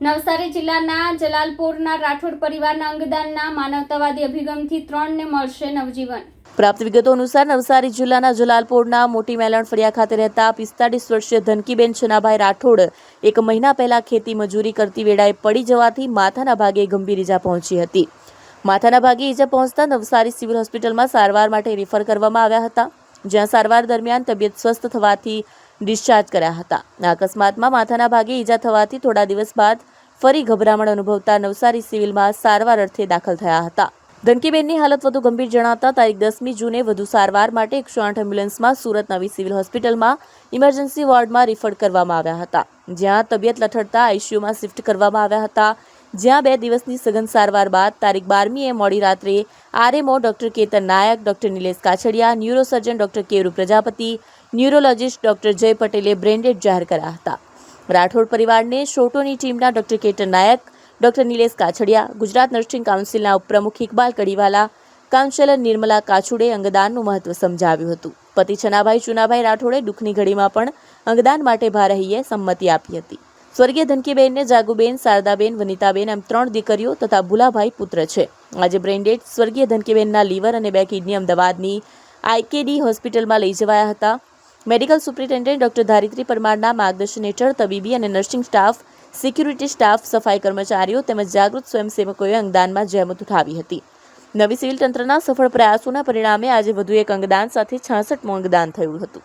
નવસારી જિલ્લાના જલાલપુરના રાઠોડ પરિવારના અંગદાનના માનવતાવાદી અભિગમથી ત્રણને મળશે નવજીવન. પ્રાપ્ત વિગતો અનુસાર નવસારી જિલ્લાના જલાલપોરના મોટી મેલણ ફળિયા ખાતે રહેતા પિસ્તાળીસ વર્ષીય ધનકીબેન છનાભાઈ રાઠોડ એક મહિના પહેલા ખેતી મજૂરી કરતી વેળાએ પડી જવાથી માથાના ભાગે ગંભીર ઈજા પહોંચી હતી. માથાના ભાગે ઈજા પહોંચતા નવસારી સિવિલ હોસ્પિટલમાં સારવાર માટે રિફર કરવામાં આવ્યા હતા, જ્યાં સારવાર દરમિયાન તબિયત સ્વસ્થ થવાથી ડિસ્ચાર્જ કર્યા હતા. આ અકસ્માતમાં માથાના ભાગે ઈજા થવાથી થોડા દિવસ બાદ ફરી ગભરામણ અનુભવતા નવસારી સિવિલમાં સારવાર અર્થે દાખલ થયા હતા. ધનકીબેનની હાલત વધુ ગંભીર જણાતા તારીખ દસમી જૂને વધુ સારવાર માટે એકસો આઠ એમ્બ્યુલન્સમાં સુરત નવી સિવિલ હોસ્પિટલમાં ઇમરજન્સી વોર્ડમાં રિફર કરવામાં આવ્યા હતા. જ્યાં તબિયત લથડતા આઈસીયુમાં શિફ્ટ કરવામાં આવ્યા હતા. જ્યાં બે દિવસની સઘન સારવાર બાદ તારીખ બારમીએ મોડી રાત્રે R M O doctor Ketan Nayak, doctor Nilesh Kachhadiya, neurosurgeon doctor Keru Prajapati, neurologist doctor Jay પટેલે બ્રેન્ડેડ જાહેર કર્યા હતા. રાઠોડ પરિવારને શોટોની ટીમના doctor Ketan Nayak, doctor Nilesh Kachhadiya, Gujarat nursing કાઉન્સિલના ઉપપ્રમુખ ઇકબાલ કડીવાલા, કાઉન્સેલર નિર્મલા કાછુડે અંગદાનનું મહત્વ સમજાવ્યું હતું. પતિ છનાભાઈ ચુનાભાઈ રાઠોડે દુઃખની ઘડીમાં પણ અંગદાન માટે ભારહીએ સંમતિ આપી હતી. સ્વર્ગીય ધનકીબેનને જાગુબેન, શારદાબેન, વનિતાબેન એમ ત્રણ દીકરીઓ તથા ભુલાભાઈ પુત્ર છે. આજે બ્રેન્ડેડ સ્વર્ગીય ધનકીબેનના લીવર અને બે કિડની અમદાવાદની આઈકેડી હોસ્પિટલમાં લઈ જવાયા હતા. મેડિકલ સુપ્રિન્ટેન્ડન્ટ ડોક્ટર ધારિત્રી પરમારના માર્ગદર્શન હેઠળ તબીબી અને નર્સિંગ સ્ટાફ, સિક્યુરિટી સ્ટાફ, સફાઈ કર્મચારીઓ તેમજ જાગૃત સ્વયંસેવકોએ અંગદાનમાં જહેમત ઉઠાવી હતી. નવી સિવિલ તંત્રના સફળ પ્રયાસોના પરિણામે આજે વધુ એક અંગદાન સાથે છાસઠમું અંગદાન થયું હતું.